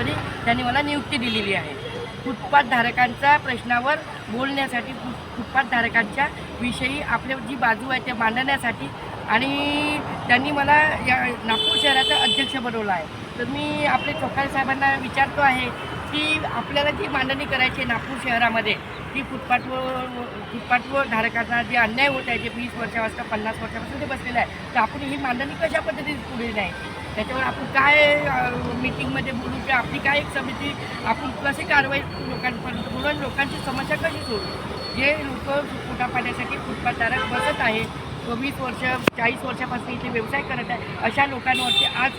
Company त्यांनी मला नियुक्ती दिलेली आहे. फुटपाथधारकांच्या प्रश्नावर बोलण्यासाठी फुट फुटपाथधारकांच्या विषयी आपल्या जी बाजू आहे ते मांडण्यासाठी आणि त्यांनी मला या नागपूर शहराचा अध्यक्ष बनवलं आहे. तर मी आपले चोखाळे साहेबांना विचारतो आहे की आपल्याला जी मांडणी करायची आहे नागपूर शहरामध्ये ती फुटपाथवर फुटपाथवर धारकांना जे अन्याय होत आहे जे वीस वर्षापासून पन्नास वर्षापासून ते बसलेलं आहे तर आपण ही मांडणी कशा पद्धतीने पुढे नाही त्याच्यावर आपण काय मीटिंगमध्ये बोलू की आपली काय एक समिती आपण कशी कारवाई लोकांपर्यंत बोलून लोकांची समस्या कशी सोडू? जे लोक पोटापाण्यासाठी फुटपाथधारक बसत आहे व वीस वर्ष चाळीस वर्षापासून इथे व्यवसाय करत आहे अशा लोकांवरती आज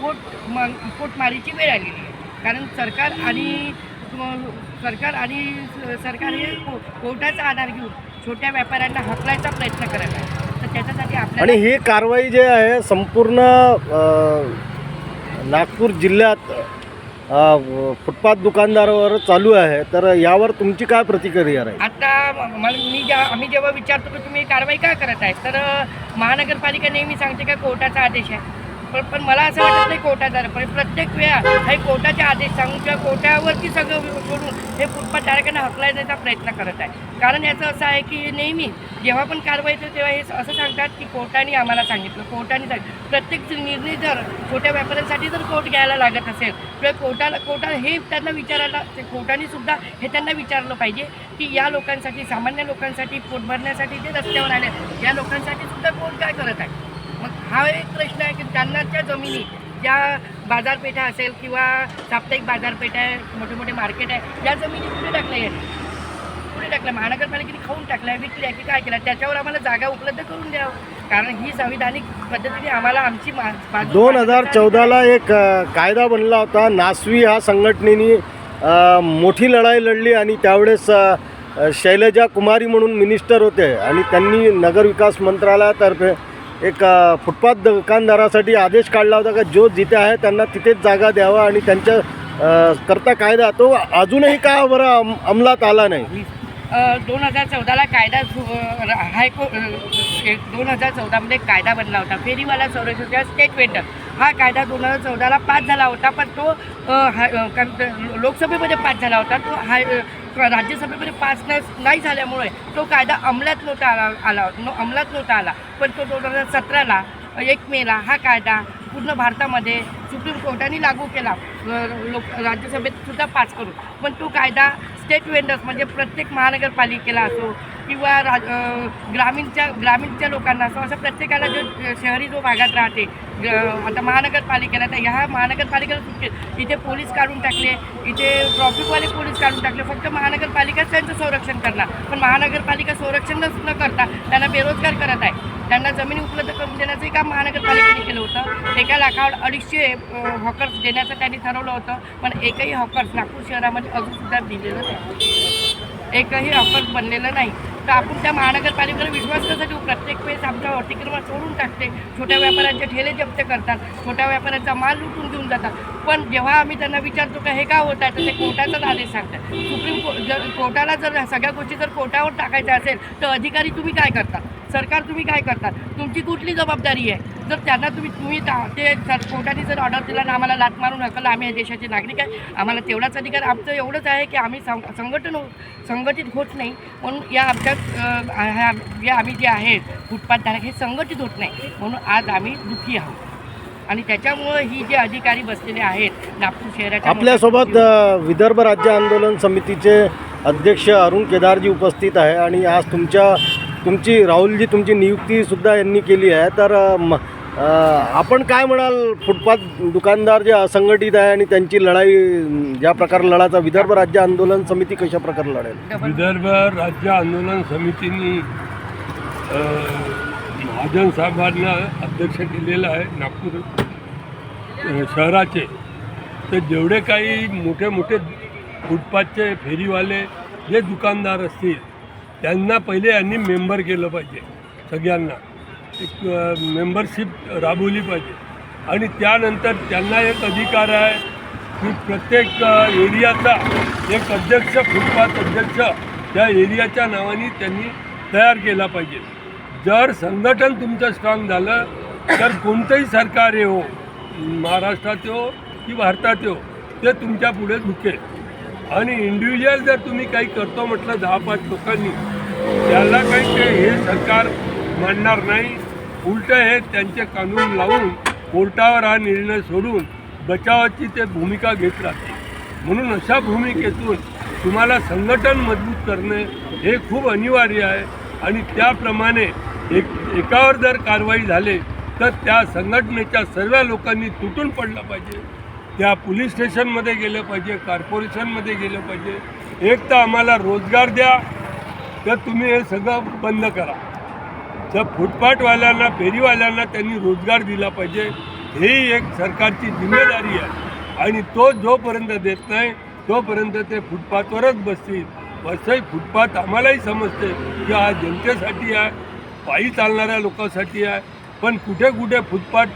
पोट म पोटमारीची वेळ आलेली आहे. कारण सरकार आणि सरकार आणि स- सरकार हे को- कोर्टाचा आधार घेऊन छोट्या व्यापाऱ्यांना हकलायचा प्रयत्न करत आहे. त्याच्यासाठी आणि ही कारवाई जे आहे संपूर्ण नागपूर जिल्ह्यात फुटपाथ दुकानदारावर चालू आहे. तर यावर तुमची काय प्रतिक्रिया राहील? आता म- मला मी ज्या आम्ही जेव्हा विचारतो की तुम्ही कारवाई का करत आहे तर महानगरपालिका नेहमी सांगते का कोर्टाचा आदेश आहे. पण पण मला असं वाटत नाही कोटादार पण प्रत्येक वेळा हे कोर्टाचे आदेश सांगून किंवा कोर्टावरती सगळं सोडून हे फुटपाथधारकांना हकलायचा प्रयत्न करत आहे. कारण याचं असं आहे की नेहमी जेव्हा पण कारवाई होते तेव्हा हे असं सांगतात की कोर्टाने आम्हाला सांगितलं. कोर्टाने सांगितलं. प्रत्येक निर्णय जर छोट्या व्यापाऱ्यांसाठी जर कोर्ट घ्यायला लागत असेल तर कोर्टाला कोर्टा हे त्यांना विचारायला ते कोर्टाने सुद्धा हे त्यांना विचारलं पाहिजे की या लोकांसाठी सामान्य लोकांसाठी पोट भरण्यासाठी जे रस्त्यावर आले या लोकांसाठी सुद्धा कोर्ट काय करत आहे? मग हा एक प्रश्न आहे की त्यांनाच्या जमिनी ज्या बाजारपेठा असेल किंवा साप्ताहिक बाजारपेठा आहे मोठे मोठे मार्केट आहे या जमिनी कुठे टाकल्या आहेत कुठे टाकल्या? महानगरपालिकेने खाऊन टाकल्या विकल्या की काय केलं? त्याच्यावर आम्हाला जागा उपलब्ध करून द्यावं. कारण ही संविधानिक पद्धतीने आम्हाला आमची दोन हजार चौदाला एक कायदा बनला होता नासवी ह्या संघटनेने मोठी लढाई लढली आणि त्यावेळेस शैलजा कुमारी म्हणून मिनिस्टर होते आणि त्यांनी नगरविकास मंत्रालयातर्फे एक फुटपाथ दुकानदारासाठी आदेश काढला होता का जो जिथे आहे त्यांना तिथेच जागा द्यावा आणि त्यांच्या करता कायदा तो अजूनही का बरं अंमलात आला नाही? दोन हजार चौदाला कायदा हायकोर्ट हायको दोन हजार चौदामध्ये कायदा बनला होता. फेरीवाला संरक्षण किंवा स्टेट वेंडर. हा कायदा दोन हजार चौदाला पास झाला होता पण तो हाय लोकसभेमध्ये पास झाला होता. तो हाय राज्यसभेमध्ये पास नाही झाल्यामुळे तो कायदा अंमलात नव्हता आला आला न- अंमलात नव्हता आला. पण तो दोन हजार सतराला एक मेला हा कायदा पूर्ण भारतामध्ये सुप्रीम कोर्टाने लागू केला. लोक राज्यसभेत सुद्धा पास करू. पण तो कायदा स्टेट वेंडर्स म्हणजे प्रत्येक महानगरपालिकेला असो किंवा राज ग्रामीणच्या ग्रामीणच्या लोकांना असो असं प्रत्येकाला जो शहरी जो भागात राहते ग- आता महानगरपालिकेला तर ह्या महानगरपालिकेला सुट्टी इथे पोलीस काढून टाकले इथे ट्रॉफिकवाले पोलीस काढून टाकले फक्त महानगरपालिकाच त्यांचं संरक्षण करणार. पण महानगरपालिका संरक्षणच न करता त्यांना बेरोजगार करत आहे. त्यांना जमीन उपलब्ध करून देण्याचंही काम महानगरपालिकेने केलं होतं. एका लाखावर अडीचशे हॉकर्स देण्याचं त्यांनी ठरवलं होतं पण एकही हॉकर्स नागपूर शहरामध्ये अजूनसुद्धा दिलेलं नाही. एकही हॉकर्स बनलेलं नाही. तर आपण त्या महानगरपालिकेवर विश्वास कसा ठेवू प्रत्येक वेळेस आमच्या अतिक्रमण सोडून टाकते. छोट्या व्यापाऱ्यांचे ठेले जप्त करतात. छोट्या व्यापाऱ्यांचा माल लुटून देऊन जातात. पण जेव्हा आम्ही त्यांना विचारतो का हे का होत आहे तर ते कोर्टाचाच आदेश सांगतात. सुप्रीम कोर्ट जर कोर्टाला जर सगळ्या गोष्टी जर कोर्टावर टाकायच्या असेल तर अधिकारी तुम्ही काय करतात सरकार तुम्ही काय करतात तुमची कुठली जबाबदारी आहे? जर त्यांना तुम्ही तुम्ही ता- सर कोर्टाने जर ऑर्डर दिला ना आम्हाला लात मारून हकलं आम्ही या देशाचे नागरिक आहे. आम्हाला तेवढाच अधिकार आमचं एवढंच आहे की आम्ही सं संघटन हो- संघटित होत नाही. म्हणून या आमच्या ह्या जे आम्ही जे आहेत फुटपाथधारक हे संघटित होत नाही. म्हणून आज आम्ही दुःखी आहोत. आणि त्याच्यामुळं ही जे अधिकारी बसलेले आहेत नागपूर शहराच्या आपल्यासोबत विदर्भ राज्य आंदोलन समितीचे अध्यक्ष अरुण केदारजी उपस्थित आहे. आणि आज तुमच्या तुमची राहुलजी तुमची नियुक्तीसुद्धा यांनी केली आहे. तर म- आपण काय म्हणाल? फुटपाथ दुकानदार जे असंघटित आहे आणि त्यांची लढाई ज्या प्रकारे लढाचा विदर्भ राज्य आंदोलन समिती कशा प्रकारे लढेल? विदर्भ राज्य आंदोलन समितीने महाजन साहेबांना अध्यक्ष केलेलं आहे नागपूर शहराचे. तर जेवढे काही मोठे मोठे फुटपाथचे फेरीवाले जे दुकानदार असतील त्यांना पहिले यांनी मेंबर केलं पाहिजे सगळ्यांना. एक मेंबरशिप राबवली पाहिजे. आणि त्यानंतर त्यांना एक अधिकार आहे की प्रत्येक एरियाचा एक अध्यक्ष फुटपाथ अध्यक्ष त्या एरियाच्या नावाने त्यांनी तयार केला पाहिजे. जर संघटन तुमचं स्ट्रॉंग झालं तर कोणतंही सरकार हो महाराष्ट्रात हो की भारतात हो ते तुमच्यापुढे झुकेल. आणि इंडिव्हिज्युअल जर तुम्ही काही करतो म्हटलं दहा पाच लोकांनी त्याला काही ते हे सरकार मानणार नाही. उलट हे त्यांचे कानून लावून कोर्टावर हा निर्णय सोडून बचावाची ते भूमिका घेत राहते म्हणून अशा भूमिकेतून तुम्हाला संघटन मजबूत करणे हे खूप अनिवार्य आहे. आणि त्याप्रमाणे एक एकावर जर कारवाई झाले तर त्या संघटनेच्या सर्व लोकांनी तुटून पडलं पाहिजे. त्या पोलीस स्टेशनमध्ये गेलं पाहिजे कॉर्पोरेशनमध्ये गेलं पाहिजे. एक तर आम्हाला रोजगार द्या तर तुम्ही हे सगळं बंद करा. तर फुटपाथवाल्यांना फेरीवाल्यांना त्यांनी रोजगार दिला पाहिजे. ही एक सरकारची जिम्मेदारी आहे. आणि तो जोपर्यंत देत नाही तोपर्यंत ते फुटपाथवरच बसतील. असंही फुटपाथ आम्हालाही समजते की हा जनतेसाठी आहे पायी चालणाऱ्या लोकांसाठी आहे. पण कुठे कुठे फुटपाथ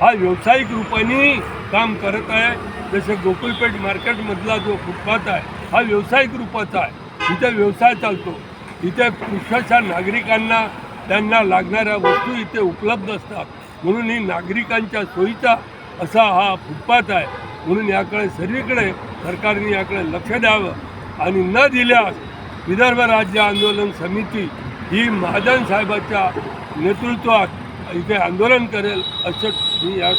हा व्यावसायिक रूपाने काम करत आहे. जसे गोकुलपेठ मार्केटमधला जो फुटपाथ आहे हा व्यावसायिक रूपाचा आहे. इथे व्यवसाय चालतो. इथे पुष्कळशा नागरिकांना त्यांना लागणाऱ्या वस्तू इथे उपलब्ध असतात. म्हणून ही नागरिकांच्या सोयीचा असा हा फुटपाथ आहे. म्हणून याकडे सर्वीकडे सरकारने याकडे लक्ष द्यावं. आणि न दिल्यास विदर्भ राज्य आंदोलन समिती ही महाजन साहेबाच्या नेतृत्वात इथे आंदोलन करेल असं मी या